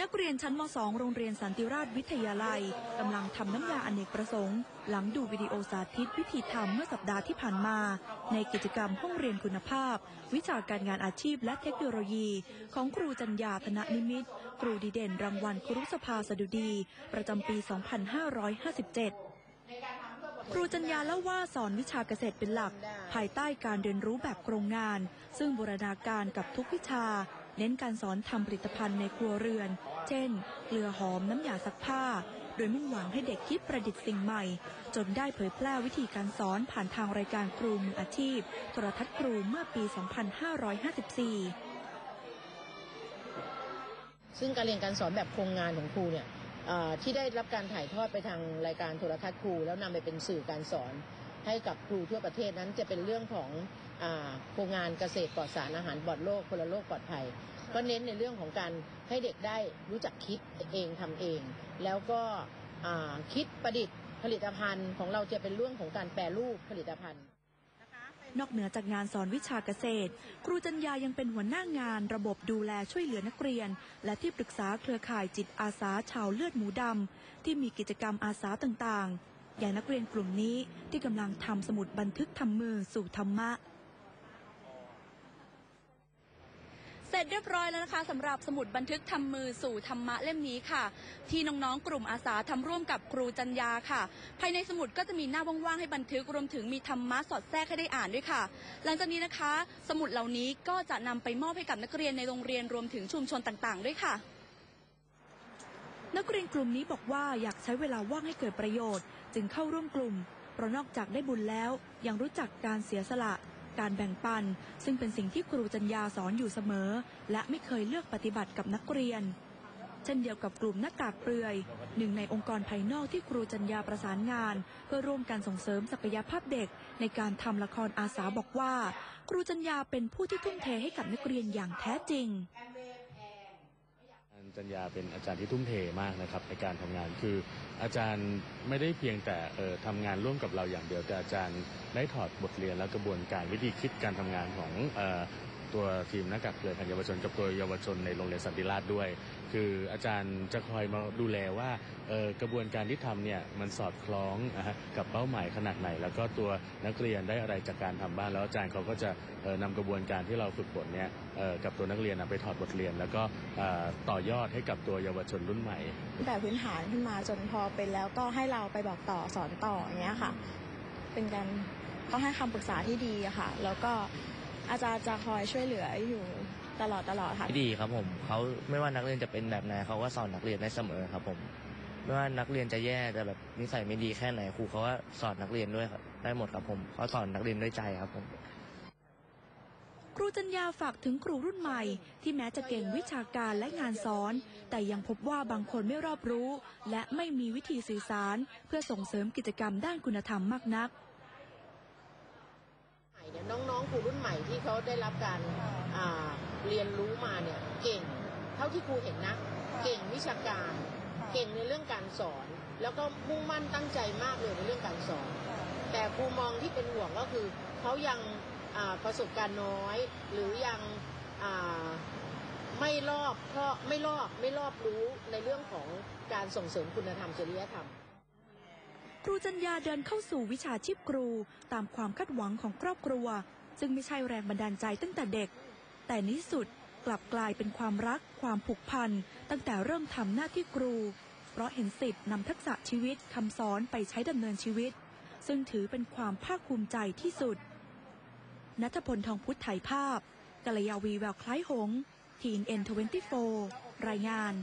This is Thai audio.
นักเรียนชั้นม .2 โรงเรียนสันติราชวิทยาลัยกำลังทำน้ำยาอเนกประสงค์ หลังดูวิดีโอสาธิตวิธีทำเมื่อสัปดาห์ที่ผ่านมา ในกิจกรรมห้องเรียนคุณภาพ วิชาการงานอาชีพและเทคโนโลยี ของครูจัญญาธนนิมิตครูดีเด่นรางวัลครุสภาสดุดี ประจำปี 2557ครูจัญญาเล่าว่าสอนวิชาเกษตรเป็นหลัก ภายใต้การเรียนรู้แบบโครงงาน ซึ่งบูรณาการกับทุกวิชา เน้นการสอนทำผลิตภัณฑ์ในครัวเรือน เช่น เกลือหอมน้ำยาซักผ้า โดยมุ่งหวังให้เด็กคิดประดิษฐ์สิ่งใหม่ จนได้เผยแพร่วิธีการสอนผ่านทางรายการครูมืออาชีพโทรทัศน์ครูเมื่อปี 2554 ซึ่งการเรียนการสอนแบบโครงงานของครูเนี่ยที่ได้รับการถ่ายทอดไปทางรายการโทรทัศน์ครู แล้วนำไปเป็นสื่อการสอนให้กับครูทั่วประเทศนั้นจะเป็นเรื่องของ โครงงานเกษตรปลอดสารอาหารปลอดโรคคนลโรคปลอดภัย ก็เน้นในเรื่องของการให้เด็กได้รู้จักคิดเองทำเอง แล้วก็คิดประดิษฐ์ผลิตภัณฑ์ของเราจะเป็นเรื่องของการแปรรูปผลิตภัณฑ์นอกเหนือจากงานสอนวิชาเกษตร ครูจัญญายังเป็นหัวหน้างานระบบดูแลช่วยเหลือนักเรียน และที่ปรึกษาเครือข่ายจิตอาสาชาวเลือดหมูดำที่มีกิจกรรมอาสาต่างๆ อย่างนักเรียนกลุ่มนี้ที่กำลังทำสมุดบันทึกทำมือสู่ธรรมะ เสร็จเรียบร้อยแล้วนะคะสำหรับสมุดบันทึกทำมือสู่ธรรมะเล่มนี้ค่ะ ที่น้องๆกลุ่มอาสาทำร่วมกับครูจัญญาค่ะ ภายในสมุดก็จะมีหน้าว่างๆให้บันทึกรวมถึงมีธรรมะสอดแทรกให้ได้อ่านด้วยค่ะ หลังจากนี้นะคะ สมุดเหล่านี้ก็จะนำไปมอบให้กับนักเรียนในโรงเรียนรวมถึงชุมชนต่างๆ ด้วยค่ะ นักเรียนกลุ่มนี้บอกว่าอยากใช้เวลาว่างให้เกิดประโยชน์ จึงเข้าร่วมกลุ่มเพราะนอกจากได้บุญแล้วยังรู้จักการเสียสละ การแบ่งปัน ซึ่งเป็นสิ่งที่ครูจัญญาสอนอยู่เสมอ และไม่เคยเลือกปฏิบัติกับนักเรียน เช่นเดียวกับกลุ่มหน้ากากเปลือย หนึ่งในองค์กรภายนอกที่ครูจัญญาประสานงาน เพื่อร่วมกันส่งเสริมศักยภาพเด็ก ในการทำละครอาสาบอกว่า ครูจัญญาเป็นผู้ที่ทุ่มเทให้กับนักเรียนอย่างแท้จริง จัญญาเป็นอาจารย์ที่ทุ่มเทมากนะครับในการทำงานคือ อาจารย์ไม่ได้เพียงแต่เอ่อทำงานร่วมกับเราอย่างเดียวแต่อาจารย์ได้ถอดบทเรียนและกระบวนการวิธีคิดการทำงานของเอ่อ ตัวทีมนักกักเกิดทางเยาวชนกับตัวเยาวชนในโรงเรียนสันติราษฎร์ด้วย คืออาจารย์จะคอยมาดูแลว่ากระบวนการที่ทำเนี่ยมันสอดคล้องกับเป้าหมายขนาดไหน แล้วก็ตัวนักเรียนได้อะไรจากการทำบ้างแล้วอาจารย์เขาก็จะเอ่อนำกระบวนการที่เราฝึกฝนเนี่ยกับตัวนักเรียนไปถอดบทเรียน แล้วก็ต่อยอดให้กับตัวเยาวชนรุ่นใหม่ แต่พื้นฐานขึ้นมาจนพอเป็นแล้วก็ให้เราไปบอกต่อสอนต่ออย่างเงี้ยค่ะ เป็นการเขาให้คำปรึกษาที่ดีอะค่ะ แล้วก็ อาจารย์จะคอยช่วยเหลืออยู่ตลอดตลอดค่ะที่ดีครับผมเขาไม่ว่านักเรียนจะเป็นแบบไหนเขาก็สอนนักเรียนได้เสมอครับผมไม่ว่านักเรียนจะแย่จะแบบนิสัยไม่ดีแค่ไหนครูเขาก็สอนนักเรียนด้วยครับได้หมดครับผมเขาสอนนักเรียนด้วยใจครับผมครูจัญญาฝากถึงครูรุ่นใหม่ ที่แม้จะเก่งวิชาการและงานสอน แต่ยังพบว่าบางคนไม่รอบรู้ และไม่มีวิธีสื่อสาร เพื่อส่งเสริมกิจกรรมด้านคุณธรรมมากนักใหม่ เนี่ยน้องๆครูรุ่นใหม่ที่เขาได้รับการอ่าเรียนรู้มาเนี่ยเก่ง เท่าที่ครูเห็นนะ เก่งวิชาการ เก่งในเรื่องการสอน แล้วก็มุ่งมั่นตั้งใจมากเลยในเรื่องการสอน แต่ครูมองที่เป็นห่วงก็คือเขายังอ่าประสบการณ์น้อย หรือยังอ่าไม่รอบเพราะไม่รอบไม่รอบรู้ในเรื่องของการส่งเสริมคุณธรรมจริยธรรมค รูจัญญาเดินเข้าสู่วิชาชีพครูตามความคาดหวังของครอบครัว ซึ่งไม่ใช่แรงบันดาลใจตั้งแต่เด็ก แต่ในสุดกลับกลายเป็นความรักความผูกพัน ตั้งแต่เริ่มทำหน้าที่ครู เพราะเห็นสิทธิ์นำทักษะชีวิตคำสอนไปใช้ดำเนินชีวิต ซึ่งถือเป็นความภาคภูมิใจที่สุดนัทพลทองพุทธถ่ายภาพกัลยาวีแววคล้ายหงทีนเอ็นทเวนตี้โฟรายงาน